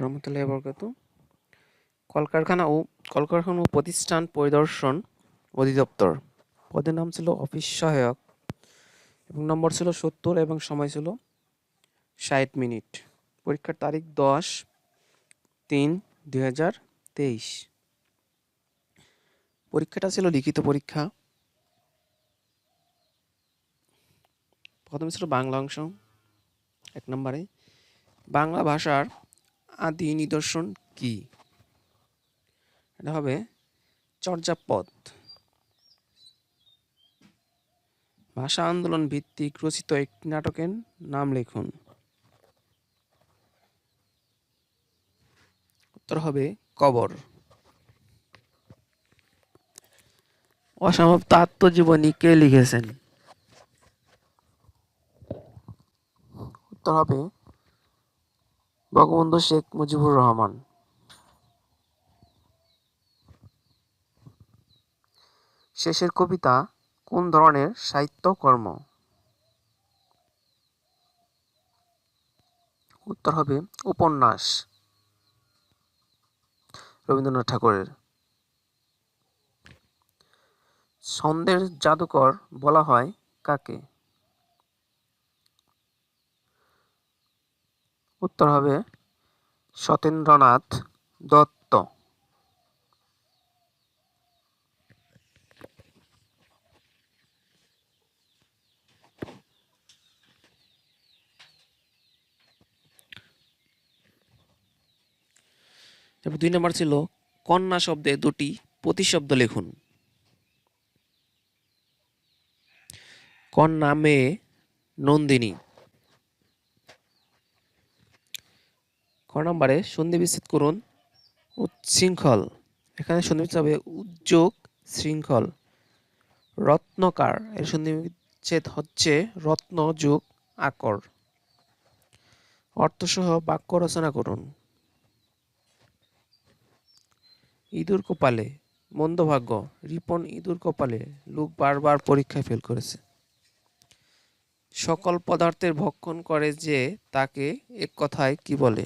রহমতুল্লাহ বরকাত কলকারখানা ও কলকারখানা ও প্রতিষ্ঠান পরিদর্শন অধিদপ্তর। পদের নাম ছিল অফিস সহায়ক এবং নম্বর ছিল সত্তর এবং সময় ছিল ষাট মিনিট। পরীক্ষার তারিখ দশ তিন দুই হাজার তেইশ। পরীক্ষাটা ছিল লিখিত পরীক্ষা। প্রথমে ছিল বাংলা অংশ, এক নম্বরে। বাংলা ভাষার আদি নিদর্শন কি? এটা হবে চর্যাপদ। ভাষা আন্দোলন ভিত্তিক রচিত একটি নাটকের নাম লিখুন। উত্তর হবে কবর। অসমাপ্ত আত্মজীবনী কে লিখেছেন? উত্তর হবে বঙ্গবন্ধু শেখ মুজিবুর রহমান। শেষের কবিতা, কোন ধরনের সাহিত্যকর্ম উত্তর হবে উপন্যাস। রবীন্দ্রনাথ ঠাকুরের। ছন্দের জাদুকর বলা হয় কাকে? উত্তর হবে সতেন্দ্রনাথ দত্ত। দুই নম্বর ছিল কন্যা শব্দে দুটি প্রতিশব্দ লিখুন। কন্যা মেয়ে নন্দিনী। ক নম্বরে সন্ধি বিচ্ছেদ করুন। উচ্ছৃঙ্খল। এখানে সন্ধি বিচ্ছেদ হবে উদ্যোগ শৃঙ্খল। রত্নকার। এর সন্ধি বিচ্ছেদ হচ্ছে রত্ন যোগ আকর। অর্থসহ বাক্য রচনা করুন। ইঁদুর কপালে মন্দভাগ্য রিপন ইঁদুর কপালে, লোক বারবার পরীক্ষায় ফেল করেছে। সকল পদার্থের ভক্ষণ করে যে তাকে এক কথায় কি বলে?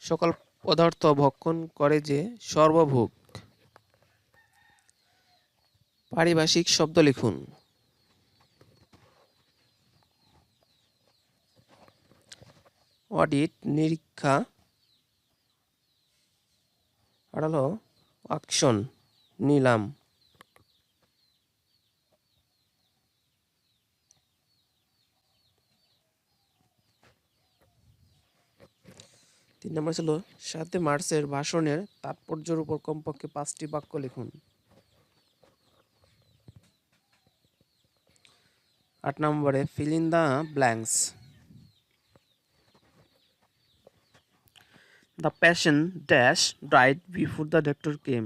সকল পদার্থ ভক্ষণ করে যে সর্বভোগ। পারিভাষিক শব্দ লিখুন। অডিট নিরীক্ষা আর হলো নিলাম। তিন নম্বর ছিল সাতে মার্চের ভাষণের তাৎপর্যের উপর কমপক্ষে পাঁচটি বাক্য লিখুন। আট নম্বরে fill in the blanks the passion dash died before the doctor came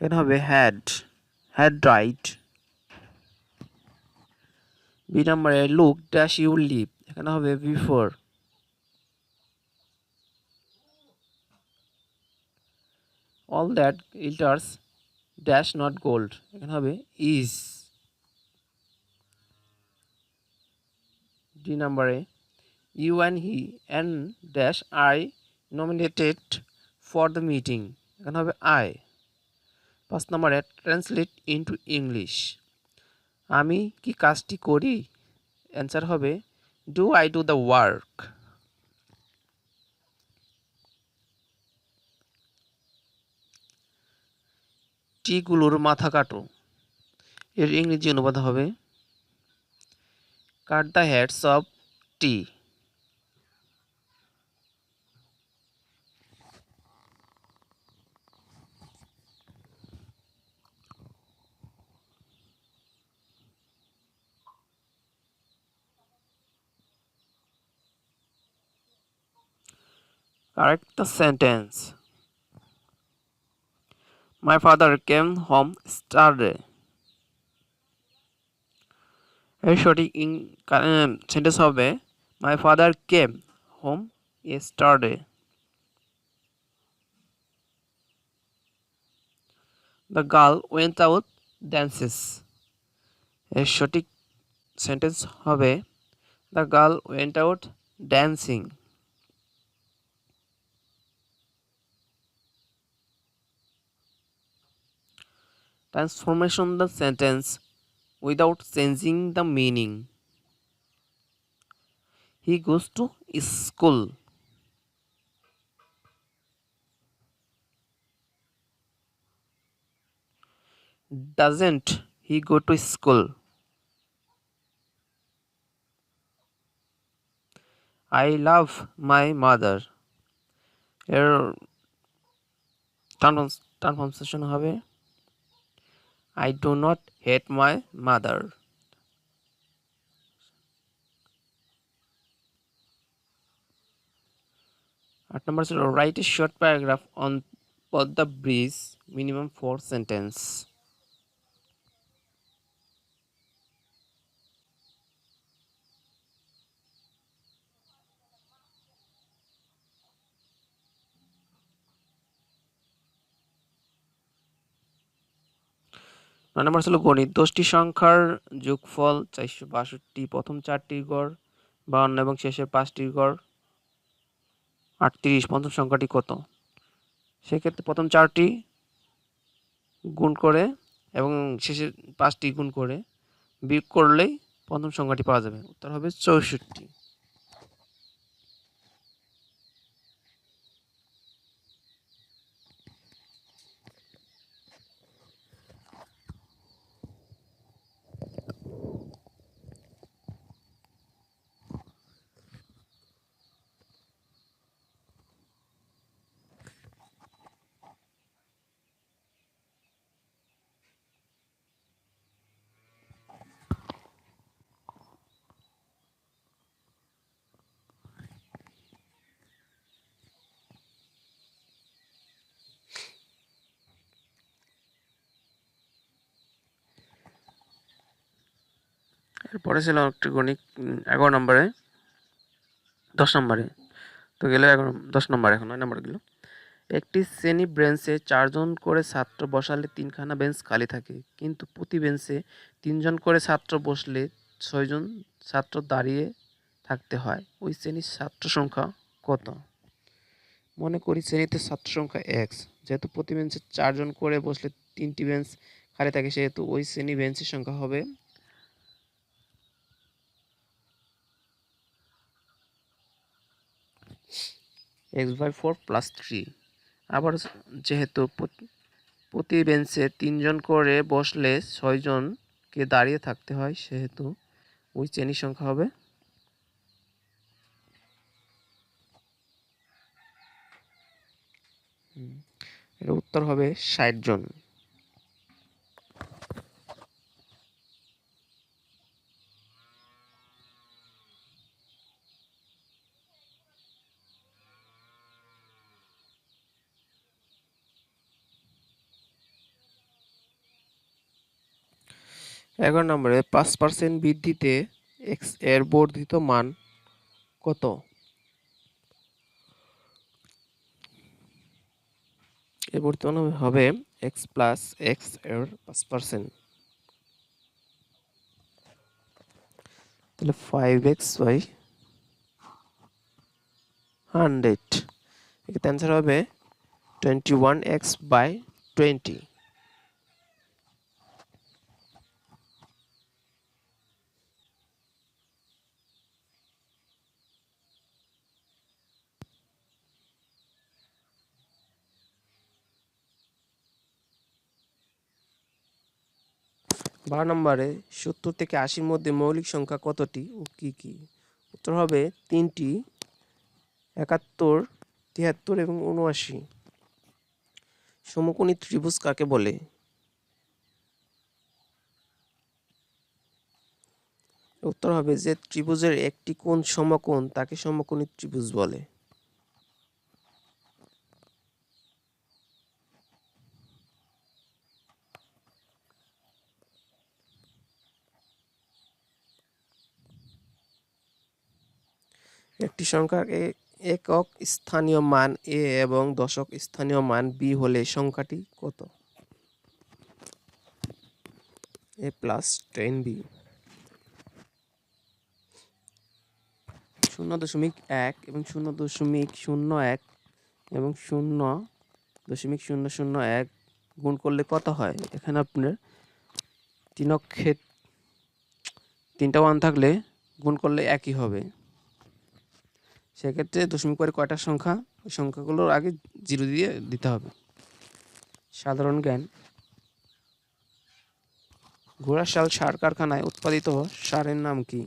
এখানে হবে হ্যাড হ্যাড ডাইড বি নম্বরে লুক ড্যাশ ইউ লিভ এখানে হবে before all that glitters dash not gold এখানে হবে ইজ ডি নাম্বারে you and he and dash I nominated for the meeting এখানে হবে আই পাঁচ নম্বরে ট্রান্সলেট ইনটু ইংলিশ আমি কি কাজটি করি? অ্যান্সার হবে do I do the work টিগুলোর মাথা কাটো এর ইংরেজি অনুবাদ হবে cut the heads of T Correct the sentence. My father came home Saturday. এর সঠিক সেন্টেন্স হবে my father came home yesterday. The girl went out dances. এর সঠিক সেন্টেন্স হবে the girl went out dancing transformation the sentence without changing the meaning he goes to school doesn't he go to school I love my mother এর transformation হবে I do not hate my mother. আট নম্বর ছিল write a short paragraph on Padma bridge minimum four sentence নয় নম্বর ছিল গণিত। দশটি সংখ্যার যোগফল চারশো বাষট্টি। প্রথম চারটির গড় বাউন্ন এবং শেষের পাঁচটির গড় আটত্রিশ। পঞ্চম সংখ্যাটি কত? সেক্ষেত্রে প্রথম চারটি গুণ করে এবং শেষের পাঁচটি গুণ করে বিয়োগ করলেই প্রথম সংখ্যাটি পাওয়া যাবে। উত্তর হবে চৌষট্টি। এরপরে ছিল একটি গণিত এগারো নম্বরে। দশ নম্বরে। তো গেলে এগারো, দশ নম্বর এখন, নয় নম্বর গেল। একটি শ্রেণি বেঞ্চে চারজন করে ছাত্র বসালে তিনখানা বেঞ্চ খালি থাকে। কিন্তু প্রতি বেঞ্চে তিনজন করে ছাত্র বসলে ছয়জন ছাত্র দাঁড়িয়ে থাকতে হয়। ওই শ্রেণির ছাত্র সংখ্যা কত? মনে করি শ্রেণীতে ছাত্র সংখ্যা এক্স যেহেতু প্রতি বেঞ্চে চারজন করে বসলে তিনটি বেঞ্চ খালি থাকে, সেহেতু ওই শ্রেণি বেঞ্চের সংখ্যা হবে X by four plus three. আবার যেহেতু প্রতি বেঞ্চে তিনজন করে বসলে ছয়জনকে দাঁড়িয়ে থাকতে হয়, সেহেতু ওই চেনির সংখ্যা হবে। এর উত্তর হবে ষাট জন। এগারো নম্বরে পাঁচ পার্সেন্ট বৃদ্ধিতে এক্সের বর্ধিত মান কত? এর বর্ধিত মান হবে এক্স প্লাস এক্সের পাঁচ পার্সেন্ট তাহলে ফাইভ এক্স বাই হান্ড্রেড। এক্ষেত্রে অ্যান্সার হবে twenty one X by twenty বারো নম্বরে সত্তর থেকে আশির মধ্যে মৌলিক সংখ্যা কতটি ও কি কি? উত্তর হবে তিনটি, একাত্তর, তিয়াত্তর এবং উনআশি। সমকোণী ত্রিভুজ কাকে বলে? উত্তর হবে যে ত্রিভুজের একটি কোণ সমকোণ, তাকে সমকোণী ত্রিভুজ বলে। একটি সংখ্যার একক স্থানীয় মান এ এবং দশক স্থানীয় মান বি হলে সংখ্যাটি কত? A plus ten B. শূন্য দশমিক এক এবং শূন্য দশমিক শূন্য এক এবং শূন্য দশমিক শূন্য শূন্য এক গুণ করলে কত হয়? এখানে আপনার তিন অক্ষে তিনটা ওয়ান থাকলে গুণ করলে একই হবে। সেক্ষেত্রে দশমিক পরে কয়টা সংখ্যা? ওই সংখ্যাগুলোর আগে জিরো দিয়ে দিতে হবে। সাধারণ জ্ঞান। ঘোড়াশাল সার কারখানায় উৎপাদিত সারের নাম কি?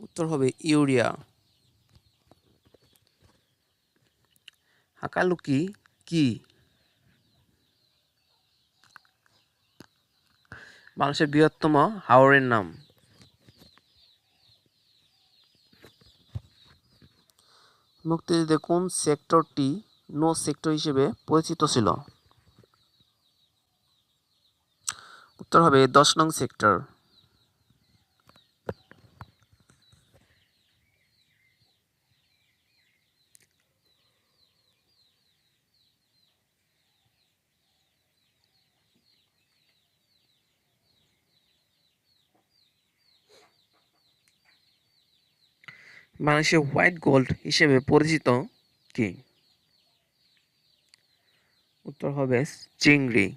উত্তর হবে ইউরিয়া। হাকালুকি কি? বাংলাদেশের বৃহত্তম হাওরের নাম। মুক্তিযুদ্ধে কোন সেক্টরটি নো সেক্টর হিসেবে পরিচিত ছিল? উত্তর হবে দশ নং সেক্টর। বাংলাদেশের হোয়াইট গোল্ড হিসেবে পরিচিত কি? উত্তর হবে চিংড়ি।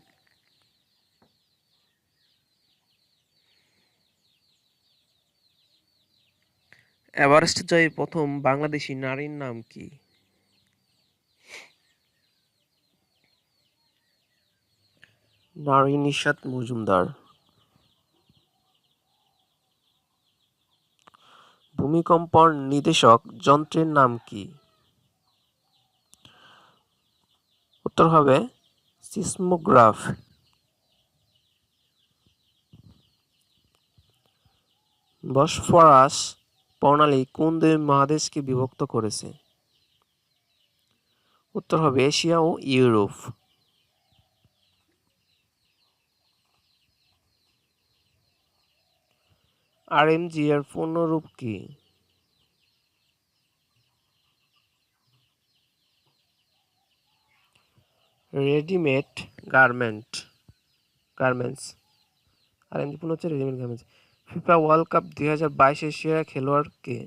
এভারেস্ট জয়ী প্রথম বাংলাদেশী নারীর নাম কি? নারী নিশাত মজুমদার। ভূমিকম্পর নির্দেশক যন্ত্রের নাম কি? উত্তর হবে সিসমোগ্রাফ। বসফরাস প্রণালী কোন দুই মহাদেশকে বিভক্ত করেছে? উত্তর হবে এশিয়া ও ইউরোপ। আরএমজি এর পূর্ণরূপ কি? রেডিমেড গার্মেন্ট গার্মেন্টস আরএমজি পূর্ণ হচ্ছে readymade garments FIFA world cup দুই হাজার বাইশের সেরা খেলোয়াড় কে?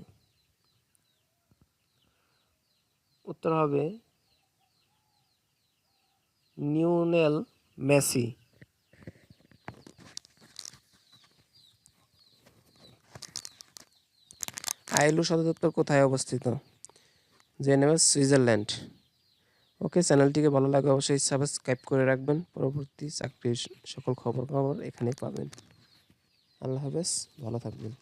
উত্তর হবে নিউনেল মেসি। আইএলও সদর দপ্তর কোথায় অবস্থিত? Geneva, Switzerland. ওকে, চ্যানেলটিকে ভালো লাগে অবশ্যই সাবস্ক্রাইব করে রাখবেন। পরবর্তী চাকরির সকল খবর খবর এখানে পাবেন। আল্লাহ হাফেজ, ভালো থাকবেন।